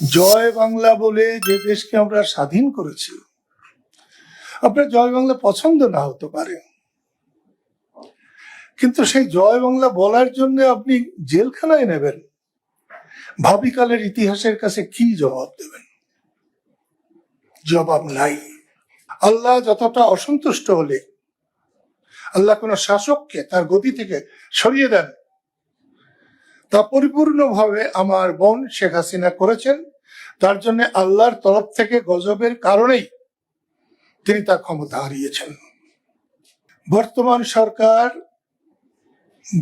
জয় বাংলা বলে যে দেশকে আমরা স্বাধীন করেছি, আপনার জয় বাংলা পছন্দ না হতে পারে। কিন্তু সেই জয় বাংলা বলার জন্য আপনি জেলখানায় নেবেন। ভাবিকালের ইতিহাসের কাছে কি জবাব দেবেন? জবাব নাই। আল্লাহ যতটা অসন্তুষ্ট হলে, আল্লাহ কোন শাসককে তার গতি থেকে সরিয়ে দেন। তা পরিপূর্ণভাবে আমার বোন শেখ হাসিনা করেছেন। তার জন্য আল্লাহর তরফ থেকে গজবের কারণেই তিনি তার ক্ষমতা হারিয়েছেন। বর্তমান সরকার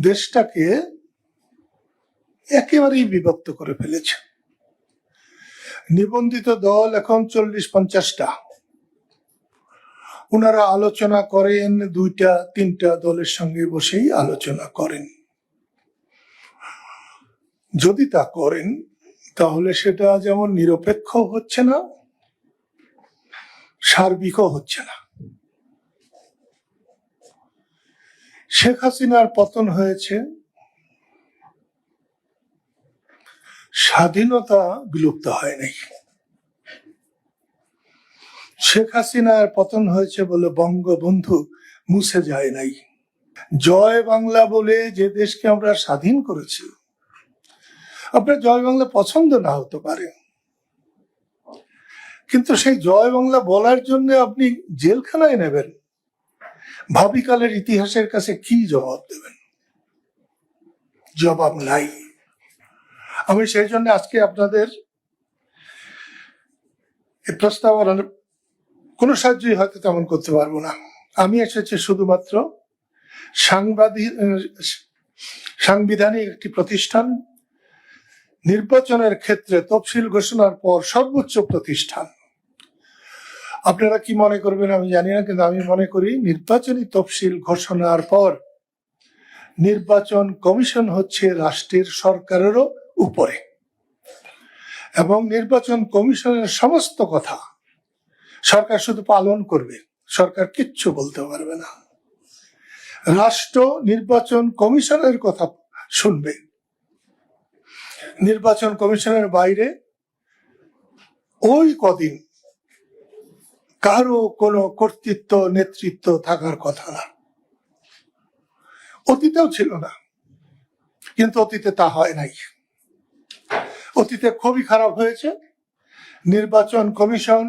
দেশটাকে একেবারেই বিভক্ত করে ফেলেছে। নিবন্ধিত দল এখন চল্লিশ পঞ্চাশটা। ওনারা আলোচনা করেন, দুইটা, তিনটা দলের সঙ্গে বসেই আলোচনা করেন। যদি তা করেন, তাহলে সেটা যেমন নিরপেক্ষ হচ্ছে না, সার্বিকও হচ্ছে না। শেখ হাসিনার পতন হয়েছে, স্বাধীনতা বিলুপ্ত হয় নাই। শেখ হাসিনার পতন হয়েছে বলে বঙ্গবন্ধু মুছে যায় নাই। জয় বাংলা বলে যে দেশকে আমরা স্বাধীন করেছি আপনার জয় বাংলা পছন্দ না হতে পারে। কিন্তু সেই জয় বাংলা বলার জন্য আপনি জেলখানায় নেবেন। ভাবিকালের ইতিহাসের কাছে কি জবাব দেবেন? জবাব নাই। আমি সেই জন্য আজকে আপনাদের এই প্রস্তাবনার কোনো সাহায্যই হয়তো তেমন করতে পারব না। আমি এসেছি শুধুমাত্র সাংবাদিক সাংবিধানিক একটি প্রতিষ্ঠান নির্বাচনের ক্ষেত্রে তফসিল ঘোষণার পর সর্বোচ্চ প্রতিষ্ঠান। আপনারা কি মনে করবেন আমি জানি না, কিন্তু আমি মনে করি নির্বাচনী তফসিল ঘোষণার পর নির্বাচন কমিশন হচ্ছে রাষ্ট্রের সরকারেরও উপরে। এবং নির্বাচন কমিশনের সমস্ত কথা সরকার শুধু পালন করবে, সরকার কিচ্ছু বলতে পারবে না। রাষ্ট্র নির্বাচন কমিশনের কথা শুনবে। নির্বাচন কমিশনের বাইরে ওই কদিন কারও কোনো কর্তৃত্ব, নেতৃত্ব থাকার কথা না। অতীতেও ছিল না, কিন্তু অতীতে তা হয় নাই। অতীতে খুবই খারাপ হয়েছে। নির্বাচন কমিশন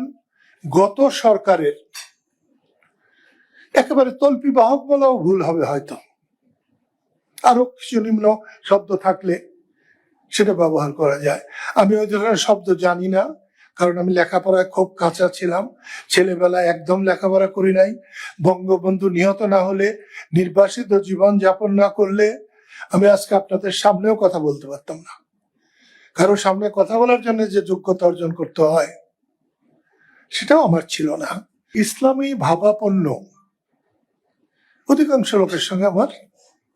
গত সরকারের একেবারে তল্পি বাহক বলাও ভুল হবে হয়তো। আরও কিছু নিম্ন শব্দ থাকলে সেটা ব্যবহার করা যায়। আমি ওই ধরনের শব্দ জানি না, কারণ আমি লেখাপড়ায় খুব কাঁচা ছিলাম। ছেলেবেলায় একদম লেখাপড়া করি নাই। বঙ্গবন্ধু নিহত না হলে, নির্বাসিত জীবন যাপন না করলে, আমি আজকে আপনাদের সামনেও কথা বলতে পারতাম না। কারও সামনে কথা বলার জন্য যে যোগ্যতা অর্জন করতে হয়, সেটাও আমার ছিল না। ইসলামী ভাবাপন্ন। অধিকাংশ লোকের সঙ্গে আমার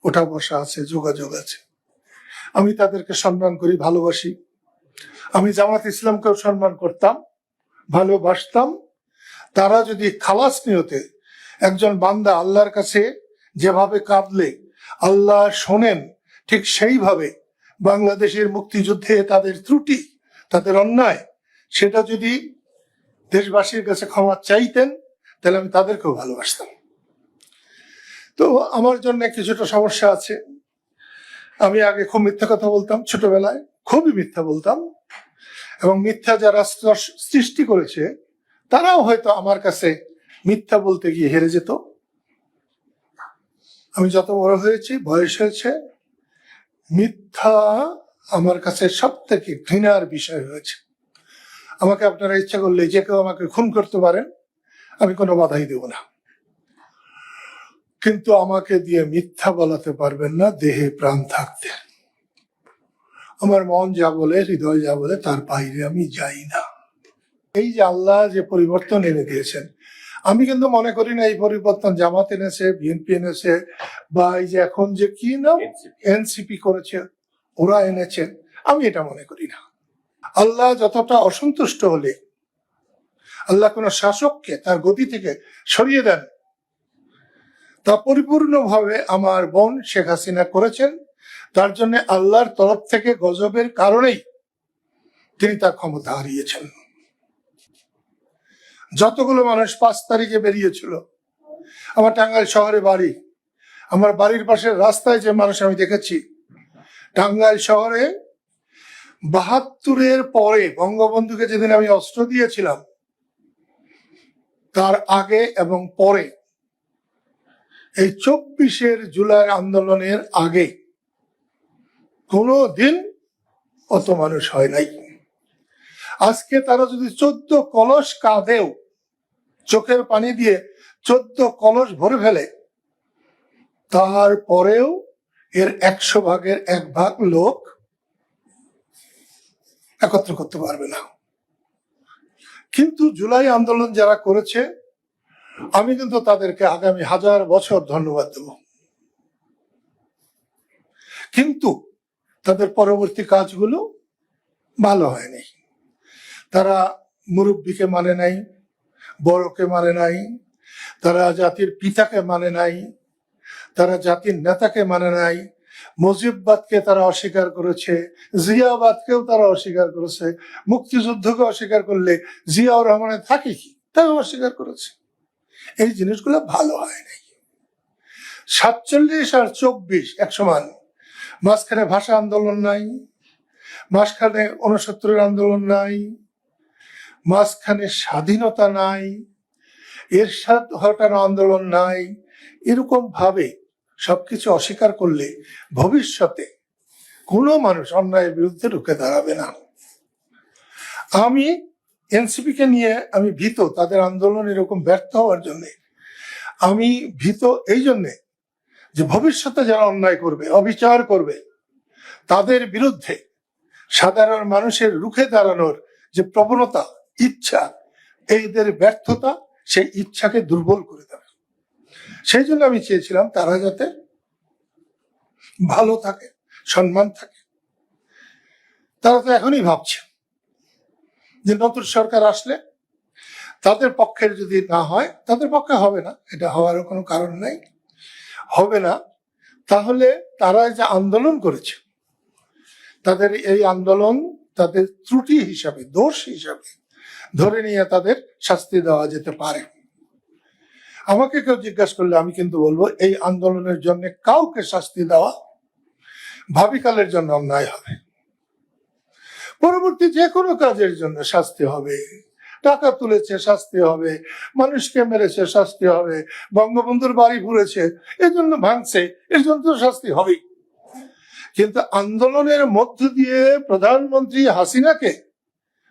ওঠা বসা আছে, যোগাযোগ আছে। আমি তাদেরকে সম্মান করি, ভালোবাসি। আমি জামাত ইসলামকেও সম্মান করতাম, ভালোবাসতাম। তারা যদি খালাস নিয়তে একজন বান্দা আল্লাহর কাছে যেভাবে কাঁদলে, আল্লাহ শোনেন ঠিক সেইভাবে বাংলাদেশের মুক্তিযুদ্ধে তাদের ত্রুটি, তাদের অন্যায়, সেটা যদি দেশবাসীর কাছে ক্ষমা চাইতেন, তাহলে আমি তাদেরকেও ভালোবাসতাম। তো আমার জন্য কিছুটা সমস্যা আছে। আমি আগে খুব মিথ্যা কথা বলতাম ছোটবেলায়, খুবই মিথ্যা বলতাম। এবং মিথ্যা যারা সৃষ্টি করেছে, তারাও হয়তো আমার কাছে মিথ্যা বলতে গিয়ে হেরে যেত। আমি যত বড় হয়েছি, বয়স হয়েছে, মিথ্যা আমার কাছে সব থেকে ঘৃণার বিষয় হয়েছে। আমাকে আপনারা ইচ্ছা করলে যে কেউ আমাকে খুন করতে পারেন, আমি কোনো বাধাই দেব না। কিন্তু আমাকে দিয়ে মিথ্যা বলাতে পারবেন না দেহে প্রাণ থাকতে। আমার মন যা বলে হৃদয় যা বলে তার বাইরে আমি যাই না। এই যে আল্লাহ যে পরিবর্তন এনে দিয়েছেন আমি কিন্তু মনে করি না এই পরিবর্তন জামাত এনেছে বিএনপি এনেছে বা এই যে এখন যে কি নাম? এনসিপি। করেছে ওরা এনেছেন আমি এটা মনে করি না। আল্লাহ যতটা অসন্তুষ্ট হলে আল্লাহ কোন শাসককে তার গতি থেকে সরিয়ে দেন তা পরিপূর্ণভাবে আমার বোন শেখ হাসিনা করেছেন। তার জন্য আল্লাহর তরফ থেকে গজবের কারণেই তিনি তার ক্ষমতা হারিয়েছেন। যতগুলো মানুষ পাঁচ তারিখে বেরিয়েছিল, আমার টাঙ্গাইল শহরে বাড়ি, আমার বাড়ির পাশের রাস্তায় যে মানুষ আমি দেখেছি, টাঙ্গাইল শহরে বাহাত্তরের পরে বঙ্গবন্ধুকে যেদিন আমি অস্ত্র দিয়েছিলাম, তার আগে এবং পরে এই চব্বিশের জুলাই আন্দোলনের আগে কোনো দিন অত মানুষ হয় নাই। আজকে তারা যদি চোদ্দ কলস কাঁধেও চোখের পানি দিয়ে চোদ্দ কলস ভরে ফেলে, তারপরেও এর একশো ভাগের এক ভাগ লোক একত্র করতে পারবে না। কিন্তু জুলাই আন্দোলন যারা করেছে আমি কিন্তু তাদেরকে আগামী হাজার বছর ধন্যবাদ দেব। কিন্তু তাদের পরবর্তী কাজগুলো ভালো হয়নি। তারা মুরব্বীকে মানে নাই, বড়কে মানে নাই, তারা জাতির পিতাকে মানে নাই, তারা জাতির নেতাকে মানে নাই, মুজিববাদকে তারা অস্বীকার করেছে, জিয়াবাদকেও তারা অস্বীকার করেছে, মুক্তিযুদ্ধকে অস্বীকার করলে জিয়াউর রহমানের থাকে কি? তাও অস্বীকার করেছে। এই জিনিসগুলো ভালো হয় নাই। সাতচল্লিশ আর চব্বিশ এক সমান মাঝখানে ভাষা আন্দোলন নাই, মাঝখানে উনসত্তরের আন্দোলন নাই, মাঝখানে স্বাধীনতা নাই এর এরশাদ হটানো আন্দোলন নাই। এরকম ভাবে সবকিছু অস্বীকার করলে ভবিষ্যতে কোনো মানুষ অন্যায়ের বিরুদ্ধে রুখে দাঁড়াবে না। আমি এনসিপি কে নিয়ে আমি ভীত, তাদের আন্দোলন এরকম ব্যর্থ হওয়ার জন্য। আমি ভীত এই জন্যে যে ভবিষ্যতে যারা অন্যায় করবে, অবিচার করবে, তাদের বিরুদ্ধে সাধারণ মানুষের রুখে দাঁড়ানোর যে প্রবণতা, ইচ্ছা এইদের ব্যর্থতা, সেই ইচ্ছাকে দুর্বল করে দেবে সেই জন্য আমি চেয়েছিলাম তারা যাতে ভালো থাকে, সম্মান থাকে। তারা তো এখনই ভাবছে। যে নতুন সরকার আসলে তাদের পক্ষের যদি না হয়, তাদের পক্ষে হবে না। এটা হওয়ারও কোনো কারণ নাই। হবে না। তাহলে তারা যে আন্দোলন করেছে, তাদের এই আন্দোলন তাদের ত্রুটি হিসাবে, দোষ হিসাবে ধরে নিয়ে তাদের শাস্তি দেওয়া যেতে পারে। আমাকে কেউ জিজ্ঞাসা করলে আমি কিন্তু বলব, এই আন্দোলনের জন্য কাউকে শাস্তি দেওয়া ভাবিকালের জন্য অন্যায় হবে। পরবর্তী যে কোনো কাজের জন্য শাস্তি হবে। টাকা তুলেছে, শাস্তি হবে। মানুষকে মেরেছে, শাস্তি হবে। বঙ্গবন্ধুর বাড়ি ঘুরেছে এর জন্য ভাঙছে এর জন্য তো শাস্তি হবেই। কিন্তু আন্দোলনের মধ্য দিয়ে প্রধানমন্ত্রী হাসিনাকে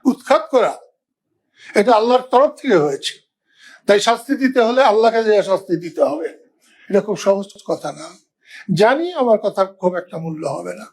উৎখাত করা, এটা আল্লাহর তরফ থেকে হয়েছে। তাই শাস্তি দিতে হলে আল্লাহকে যে শাস্তি দিতে হবে, এটা খুব সহজ কথা না। জানি আমার কথা খুব একটা মূল্য হবে না।